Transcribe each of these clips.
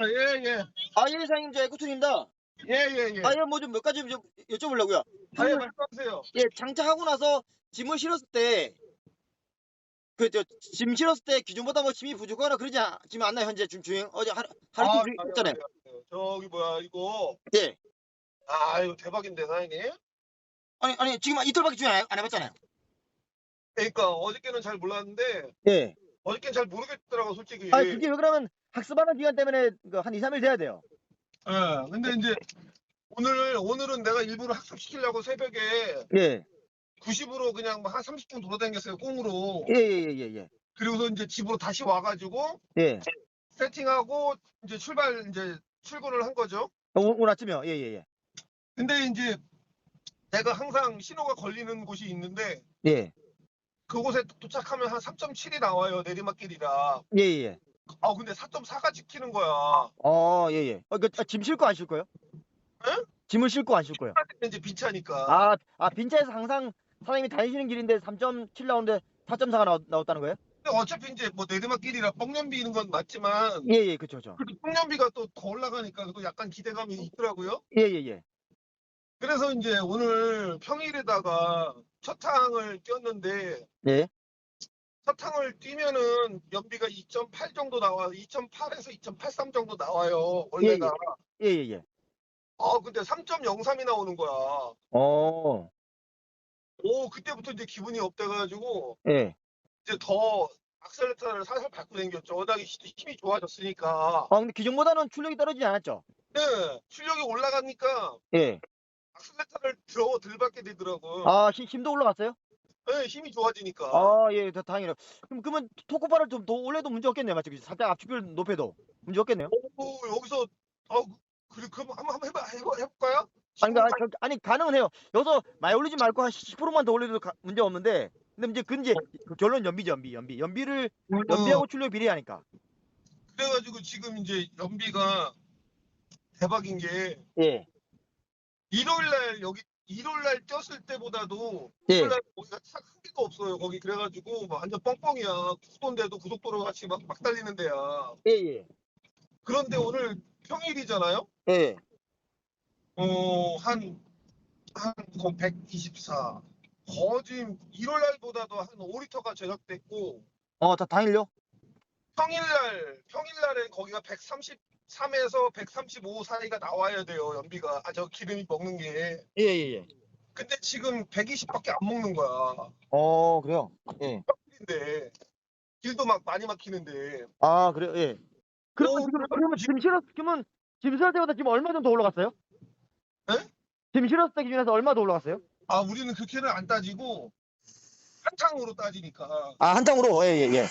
아, 예, 예. 아, 예, 사장님, 저 에코톤입니다. 예, 예, 예. 아, 예, 뭐 좀 몇 가지 좀 여쭤보려고요. 아, 예, 말씀하세요. 예, 장착하고 나서 짐을 실었을 때, 그, 저, 짐 실었을 때 기존보다 뭐 짐이 부족하거나 그러지 않, 지금 않나요, 현재 중, 주행? 어제 하루, 하루 아, 중 했잖아요. 맞아요. 저기 뭐야, 이거. 예. 아, 이거 대박인데, 사장님. 아니, 아니, 지금 이틀밖에 주행 안, 해- 안 해봤잖아요. 그러니까 어저께는 잘 몰랐는데 예. 어저께는 잘 모르겠더라고, 솔직히. 아니, 그게 왜 그러면 학습하는 기간 때문에 그한 2, 3일 돼야 돼요. 예. 근데 이제 오늘 오늘은 내가 일부러 학습시키려고 새벽에 예. 90으로 그냥 뭐한 30분 돌아다녔어요, 꽁으로. 예, 예, 예, 예. 그리고서 이제 집으로 다시 와가지고 예. 세팅하고 이제 출발 이제 출근을 한 거죠. 어, 오- 오늘 아침이요. 예, 예, 예. 근데 이제 내가 항상 신호가 걸리는 곳이 있는데 예. 그곳에 도착하면 한 3.7이 나와요 내리막길이라. 예, 예, 예. 아 근데 4.4가 찍히는 거야. 어, 예, 예. 어, 그, 아, 짐 싣고 안싣 거예요? 예? 짐을 싣고 안싣 거예요? 이제 빈차니까. 아, 아, 빈차에서 항상 사장님이 다니시는 길인데 3.7 나오는데 4.4가 나왔, 나왔다는 거예요? 근데 어차피 이제 뭐 내리막길이라 뻥연비 있는 건 맞지만 예, 예, 그쵸, 그쵸. 그래도 뻥연비가 또 더 올라가니까 또 약간 기대감이 있더라고요. 예, 예, 예. 그래서 이제 오늘 평일에다가 첫 탕을 뛰었는데 예. 첫 탕을 뛰면은 연비가 2.8 정도 나와 2.8에서 2.83 정도 나와요 원래가 예, 예, 예. 아 근데 3.03이 나오는 거야 어, 오 그때부터 이제 기분이 업돼가지고 예. 이제 더 악셀레터를 살살 밟고 당겼죠 워낙에 히- 힘이 좋아졌으니까 아, 근데 기존보다는 출력이 떨어지지 않았죠? 네 출력이 올라가니까 예. 악셀레터를 더 들받게 되더라고 아, 힘, 힘도 올라갔어요? 네, 힘이 좋아지니까 아, 예, 다, 다행이네요. 그럼, 그러면 토크바를 좀더 올려도 문제 없겠네요, 맞죠? 살짝 압축비를 높여도 문제 없겠네요? 오 여기서 아 그래 그럼 한번 한번 해봐 해봐 해볼까요? 아니, 그러니까, 아니, 저- 아니, 가능은 해요. 여기서 많이 올리지 말고 한 10%만 더 올려도 가- 문제 없는데, 근데 이제 그 이제 그 결론 연비죠, 연비, 연비. 연비를, 연비하고 출력 비례하니까. 그래가지고 지금 이제 연비가 대박인 게 예. 일요일 날 여기 일요일 날 뛰었을 때보다도 예. 일요일 날 거기가 차한 개도 없어요. 거기 그래가지고 막 완전 뻥뻥이야. 국도인데도 고속도로 같이 막, 막 달리는 데야. 예, 예. 그런데 오늘 평일이잖아요. 예. 어, 한, 한, 124. 거진 일요일 날보다도 한 5리터가 제작됐고, 어, 다 당일요? 평일날, 평일날엔 거기가 133에서 135 사이가 나와야 돼요, 연비가. 아, 저 기름이 먹는 게. 예, 예, 예. 근데 지금 120밖에 안 먹는 거야. 어, 그래요? 예. 근데 길도 막 많이 막히는데. 아, 그래요? 예. 그러면 어, 지금, 그러면 짐 실었, 그러면 짐 실을 때보다 지금 얼마 정도 올라갔어요? 예? 짐 실었을 때 기준에서 얼마 더 올라갔어요? 아, 우리는 그렇게는 안 따지고, 한탕으로 따지니까. 아, 한 장으로? 예, 예, 예.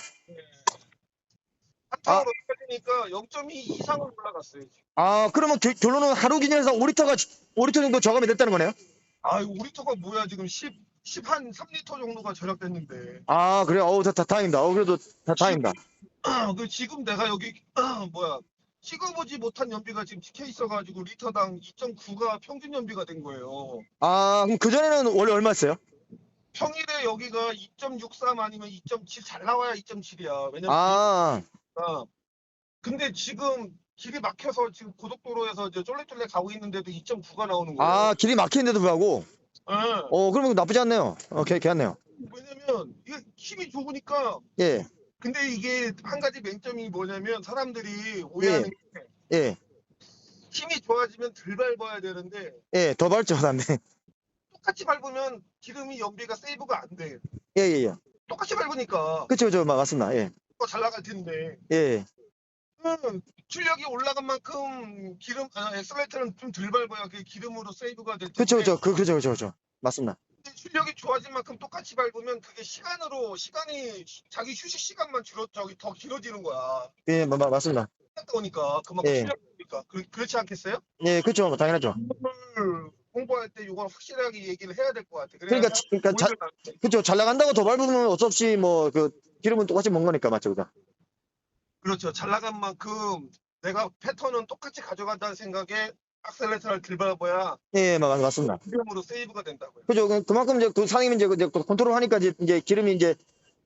한탕으로 따지니까 0.2 이상은 올라갔어요. 지금. 아, 그러면 겨- 결론은 하루 기준에서 5리터가, 5리터 정도 저감이 됐다는 거네요? 아, 5리터가 뭐야, 지금 10, 10 한 3리터 정도가 절약됐는데. 아, 그래요? 어우, 다, 다, 다행입니다. 어, 그래도 다, 다행입니다. 그 지금 내가 여기, 뭐야, 찍어보지 못한 연비가 지금 찍혀 있어가지고 리터당 2.9가 평균 연비가 된 거예요. 아, 그럼 그전에는 원래 얼마였어요? 평일에 여기가 2.63 아니면 2.7 잘 나와야 2.7이야. 왜냐면 아, 아, 근데 지금 길이 막혀서 지금 고속도로에서 이제 쫄래쫄래 가고 있는데도 2.9가 나오는 거예요. 아, 길이 막히는데도 불구하고. 예. 어, 그러면 나쁘지 않네요. 어, 개, 괜찮네요. 왜냐면 이게 힘이 좋으니까 예, 근데 이게 한 가지 맹점이 뭐냐면 사람들이 오해하는 게 예, 힘이 좋아지면 덜 밟아야 되는데 예, 더 밟죠, 다음에. 똑같이 밟으면 기름이 연비가 세이브가 안 돼. 예, 예, 예. 똑같이 밟으니까 그쵸, 그쵸, 마- 맞습니다. 예, 더 잘 나갈 텐데 예. 음, 출력이 올라간 만큼 기름 아, 엑셀레이터는 좀 덜 밟아야 그 기름으로 세이브가 될 텐데 그쵸, 그쵸, 그, 그쵸, 그쵸. 맞습니다. 출력이 좋아진 만큼 똑같이 밟으면 그게 시간으로 시간이 자기 휴식 시간만 줄어 저기 더 길어지는 거야. 예, 마, 마, 맞습니다. 오니까 그만큼 예. 출력이니까 그, 그렇지 않겠어요? 예, 그쵸, 당연하죠. 오늘 홍보할 때 이건 확실하게 얘기를 해야 될 것 같아. 그러니까, 그러니까 자, 그쵸, 잘 나간다고 더 밟으면 어쩔 수 없이 뭐, 그, 기름은 똑같이 먹는 거니까, 맞죠, 그죠? 그렇죠. 잘 나간 만큼 내가 패턴은 똑같이 가져간다는 생각에 악셀레터를 들 밟아야 예, 마, 맞습니다. 기름으로 세이브가 된다고요. 그죠. 그- 그만큼 이제 그 상임이 이제, 그 이제 컨트롤 하니까 이제, 이제 기름이 이제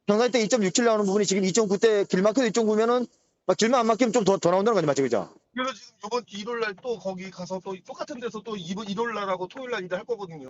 평소에 때2.67 나오는 부분이 지금 2.9 때 길 막혀도 2.9면은 막 길만 안 막히면 좀 더, 더 나온다는 거지, 맞죠, 그죠? 그래서 지금 이번 주 일요일 날 또 거기 가서 또 똑같은 데서 또 이번 일요일 날하고 토요일 날 일을 할 거거든요.